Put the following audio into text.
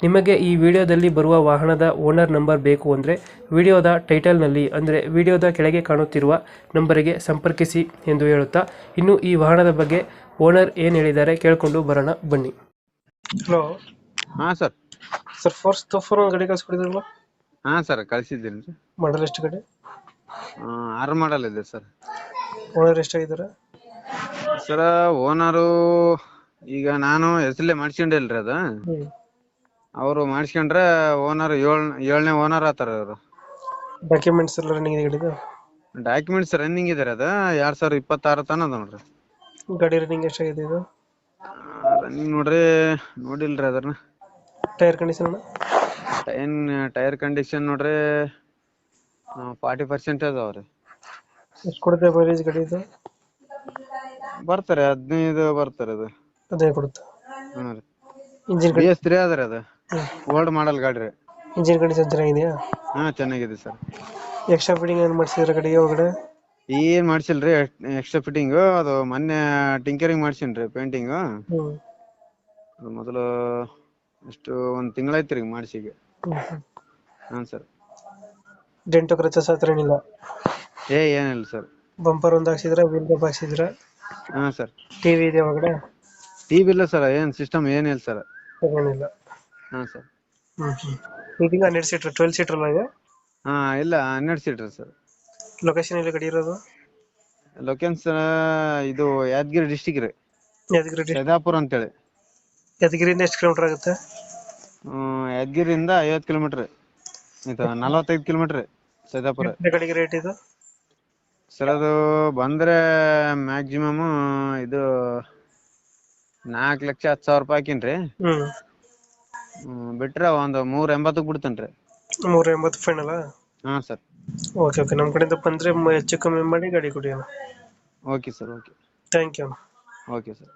ನಿಮಗೆ ಈ ವಿಡಿಯೋದಲ್ಲಿ ಬರುವ ವಾಹನದ ಓನರ್ ನಂಬರ್ ಬೇಕು ಅಂದರೆ ವಿಡಿಯೋದ ಟೈಟಲ್ನಲ್ಲಿ ಅಂದರೆ ವಿಡಿಯೋದ ಕೆಳಗೆ ಕಾಣುತ್ತಿರುವ ನಂಬರಿಗೆ ಸಂಪರ್ಕಿಸಿ ಎಂದು ಹೇಳುತ್ತಾ ಇನ್ನು ಈ ವಾಹನದ ಬಗ್ಗೆ ಓನರ್ ಏನು ಹೇಳಿದ್ದಾರೆ ಕೇಳಿಕೊಂಡು ಬರೋಣ ಬನ್ನಿ. ಹಲೋ. ಹಾ ಸರ್. ಸರ್ ಫೋರ್ಸ್ ತೋಫೋರ್ ಒಂದು ಗಾಡಿ ಕಳಿಸ್ಕೊಡಿದ್ರಲ್ಲ ಹಾ ಸರ್ ಕಳಿಸಿದ್ದೀನಿ ರೀ ಮಾಡಲ್ ಎಷ್ಟು ಕಡೆ ಆರು ಮಾಡಲ್ ಇದೆ ಸರ್. ಓನರ್ ಎಷ್ಟಾಗಿದ್ದಾರೆ? ಸರ್ ಓನರು ಈಗ ನಾನು ಹೆಸರಲ್ಲೇ ಮಾಡ್ಸ್ಕೊಂಡಿಲ್ರಿ ಅದ. ಅವರು ಮಾಡ್ಸ್ಕೊಂಡ್ರೆ ಓನರ್ ಏಳ್ ಏಳನೇ ಓನರ್ ಆತಾರ ಅವರು ಡಾಕ್ಯುಮೆಂಟ್ಸ್ ಎಲ್ಲ ರನ್ನಿಂಗ್ ಇದೆ ಗಾಡಿದು ಡಾಕ್ಯುಮೆಂಟ್ಸ್ ರನ್ನಿಂಗ್ ಇದೆ ಅದ ಎರಡ್ ಸಾವಿರ ಇಪ್ಪತ್ತಾರು ತನ ಅದ ನೋಡ್ರಿ. ಗಾಡಿ ರನ್ನಿಂಗ್ ಎಷ್ಟಾಗಿದೆ ಇದು? ರನ್ನಿಂಗ್ ನೋಡ್ರಿ ನೋಡಿಲ್ರಿ ಅದನ್ನ ಟೈರ್ ಕಂಡೀಷನ್ ಟೈನ್ ಟೈರ್ ಕಂಡೀಷನ್ ನೋಡ್ರಿ ಫಾರ್ಟಿ ಪರ್ಸೆಂಟ್ ಅದಾವ್ರಿ ಎಷ್ಟು ಕೊಡುತ್ತೆ ಮೈಲೇಜ್ ಗಾಡಿ ಇದು? ಬರ್ತಾರೆ ಹದಿನೈದು ಬರ್ತಾರೆ ಅದು. ಅದೇ ಕೊಡುತ್ತೆ? ಹ್ಞೂ ರೀ. ಇಂಜಿನ್ ಬಿ ಎಸ್ ತ್ರೀ ಅದ ರೀ ಅದು. ಓಲ್ಡ್ ಮಾಡಲ್ ಗಾಡಿ ರೀ. ಇಂಜಿನ್ ಕಂಡೀಷನ್ ಚೆನ್ನಾಗಿದೆಯಾ? ಹಾ ಚೆನ್ನಾಗಿದೆ ಸರ್. ಎಕ್ಸ್ಟ್ರಾ ಫಿಟ್ಟಿಂಗ್ ಏನು ಮಾಡ್ಸಿದ್ರೆ ಗಾಡಿಗೆ ಒಳಗಡೆ? ಏನ್ ಮಾಡ್ಸಿಲ್ರಿ ಎಕ್ಸ್ಟ್ರಾ ಫಿಟ್ಟಿಂಗ್ ಅದು ಮೊನ್ನೆ ಟಿಂಕರಿಂಗ್ ಮಾಡ್ಸಿನ್ರಿ ಪೇಂಟಿಂಗ್ ಹ್ಮ್. ಅದು ಮೊದಲು ಎಷ್ಟು ಒಂದ್ ತಿಂಗಳಾಯ್ತು ರೀ ಮಾಡ್ಸಿಗೆ. ಹಾ ಸರ್. ಡೆಂಟು ಕ್ರಚಸ್ ಹತ್ರ ಏನಿಲ್ಲ? ಏ ಏನಿಲ್ಲ ಸರ್. ಬಂಪರ್ ಒಂದು ಹಾಕ್ಸಿದ್ರ ವೀಲ್ ಕಪ್ ಹಾಕ್ಸಿದ್ರ? ಹಾ ಸರ್. ಟಿವಿ ಇದೆ ಒಳಗಡೆ? ಟಿವಿ ಇಲ್ಲ ಸರ್ ಏನ್ ಸಿಸ್ಟಮ್ ಏನಿಲ್ಲ ಸರ್. ಏನಿಲ್ಲ. ಹಾ ಸರ್. ಇದೀಗ ಹನ್ನೆರಡು ಸೀಟರ್ ಟ್ವೆಲ್ ಸೀಟರ್ ಅಲ್ಲ ಇದೆ? ಹಾ ಇಲ್ಲ ಹನ್ನೆರಡು ಸೀಟ್ರ್ ಸರ್. ಲೊಕೇಶನ್ ಎಲ್ಲಿ ಗಾಡಿ ಇರೋದು? ಲೊಕೇಶನ್ ಇದು ಯಾದಗಿರಿ ಡಿಸ್ಟಿಕ್ ರೀ. ಯಾದಗಿರಿ ಡಿ- ಸೈದಾಪುರ ಅಂತೇಳಿ. ಯಾದಗಿರಿಯಿಂದ ಎಷ್ಟು ಕಿಲೋಮೀಟರ್ ಆಗುತ್ತೆ? ಹ್ಮ್ ಯಾದಗಿರಿಯಿಂದ ಐವತ್ತು ಕಿಲೋಮೀಟರ್ ಇದು ನಲವತ್ತೈದು ಕಿಲೋಮೀಟರ್ ಸೈದಾಪುರ. ಗಾಡಿಗೆ ರೇಟ್ ಇದು? ಸರ್ ಅದು ಬಂದ್ರೆ ಮ್ಯಾಕ್ಸಿಮಮ್ ಇದು ನಾಲ್ಕು ಲಕ್ಷ ಹತ್ತು ಸಾವಿರ ರೂಪಾಯಿ ಹಾಕಿನ್ರಿ. ಹ್ಮ್. ಹ್ಮ್, ಬಿಟ್ರೆ ಒಂದು ಮೂರ್ ಎಂಬತ್ತಕ್ಕೆ ಬಿಡ್ತೇನ್ರಿ. ಮೂರ್ ಎಂಬತ್ತು ಫೈನಲ್ ಹಾ ಸರ್ ಓಕೆ ಓಕೆ ನಮ್ಮ ಕಡೆಯಿಂದ ಬಂದ್ರೆ ಹೆಚ್ಚು ಕಮ್ಮಿ ಮಾಡಿ ಗಾಡಿ ಕೊಡಿ okay sir okay thank you okay sir